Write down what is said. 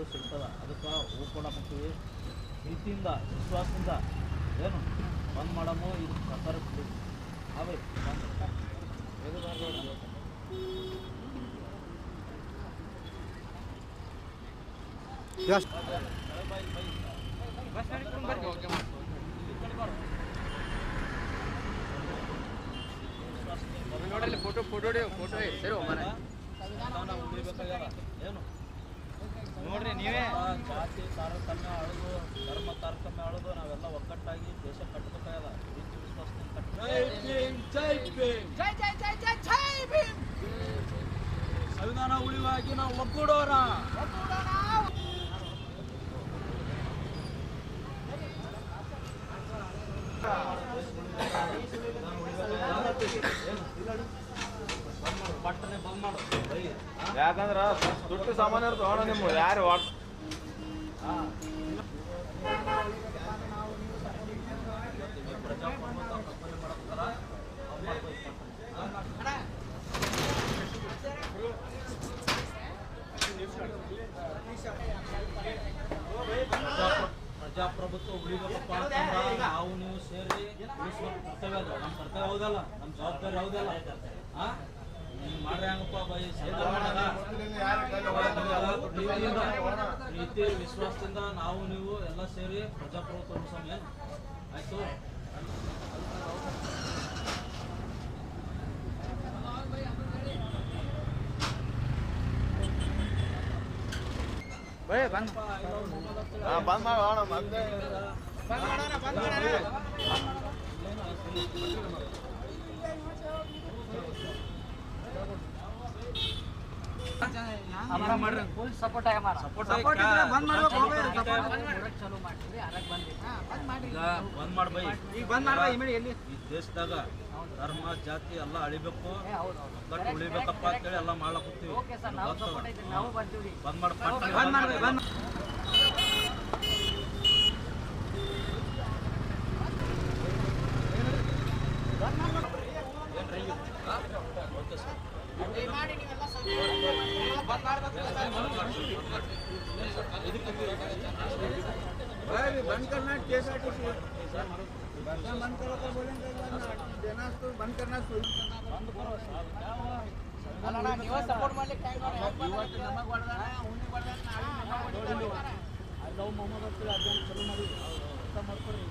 ನಡೆಸ್ಕೊಳಕತ್ತೀವಿ ಪ್ರೀತಿಯಿಂದ ವಿಶ್ವಾಸದಿಂದ ಏನು ಬಂದ್ ಮಾಡಮು ಇದು ಬಿಡು. ಅವೇ ಫೋಟೋ ಫೋಟೋ ಫೋಟೋ ಉಳಿಬೇಕಾಗ್ಯದ ಏನು ನೋಡ್ರಿ ನೀವೇ. ಜಾತಿ ತಾರತಮ್ಯ ಅಳದು ಧರ್ಮ ತಾರತಮ್ಯ ಅಳದು ನಾವೆಲ್ಲ ಒಗ್ಗಟ್ಟಾಗಿ ದೇಶ ಕಟ್ಟಬೇಕಾಗದ ಸಂವಿಧಾನ ಉಳಿವಾಗಿ ನಾವು ಒಗ್ಗೂಡೋರ ಪಟ್ಟನೆ ಬಂದ್ ಮಾಡು ಬೈ. ಯಾಕಂದ್ರ ದುಡ್ಡು ಸಾಮಾನ್ಯ ತಗೋಣ ನಿಮ್ಮ ಯಾರು ವಾಟ್ ಪ್ರಜಾಪ್ರಭುತ್ವ ಉಳಿಬೇಕಪ್ಪ ಅಂತಂದ್ರ ನಾವು ನೀವು ಸೇರಿ ಉಳಿಸ್ಬೇಕು ಕರ್ತವ್ಯ ಅದು. ನಮ್ಮ ಕರ್ತವ್ಯ ಹೌದಲ್ಲ? ನಮ್ಮ ಜವಾಬ್ದಾರಿ ಹೌದಲ್ಲ? ಹಾ ನೀವು ಮಾಡ್ರೆ ಹಂಗಪ್ಪ, ಬೈ. ಪ್ರೀತಿ ವಿಶ್ವಾಸದಿಂದ ನಾವು ನೀವು ಎಲ್ಲ ಸೇರಿ ಪ್ರಜಾಪ್ರಭುತ್ವ ಉಳಿಸೋಣ ಆಯಿತು. ಬಂದ್ ಬಂದ್ ಮಾಡೋಣ ಬಂದ್ ಮಾಡೋಣ ಬಂದ್ ಮಾಡೋಣ. ಈ ದೇಶದಾಗ ಧರ್ಮ ಜಾತಿ ಎಲ್ಲ ಅಳಿಬೇಕು ಉಳಿಬೇಕಪ್ಪ ಅಂತೇಳಿ ಎಲ್ಲ ಮಾಡ್ಲಕತ್ತೀವಿ ಬಂದ್ ಸರ್ ನಾವು ಸಪೋರ್ಟ್ ಐತಿ ನಾವು ಬರ್ತೀವಿ ಬಂದ್ ಮಾಡ್ ಪಟ್ಟನೆ ಬಂದ್ ಮಾಡ್ರಿ ಬಂದ್ ಮಾಡ್- ಓಕೆ ಸರ್ भाई बंद करना केएसआरटीसी बंद करो तो बोलेंगे देना तो बंद करना शुरू ಅಲ್ಲ ನೀವು ಸಪೋರ್ಟ್ ಮಾಡ್ಲಿಕ್ಕೆ ಟೈಮ್ ಇವತ್ತು ನಮಗ್ ಹೊಡೆದಾನ ಅವ್ನಿಗೆ ಹೊಡೆದಾನ ಲವ್ ಮೊಹಮ್ಮದ್ ಅಂತೇಳಿ ಅಭಿಯಾನ ಚಲೋ ಮಾಡಿ ಅರ್ಥ ಮಾಡ್ಕೊರಿ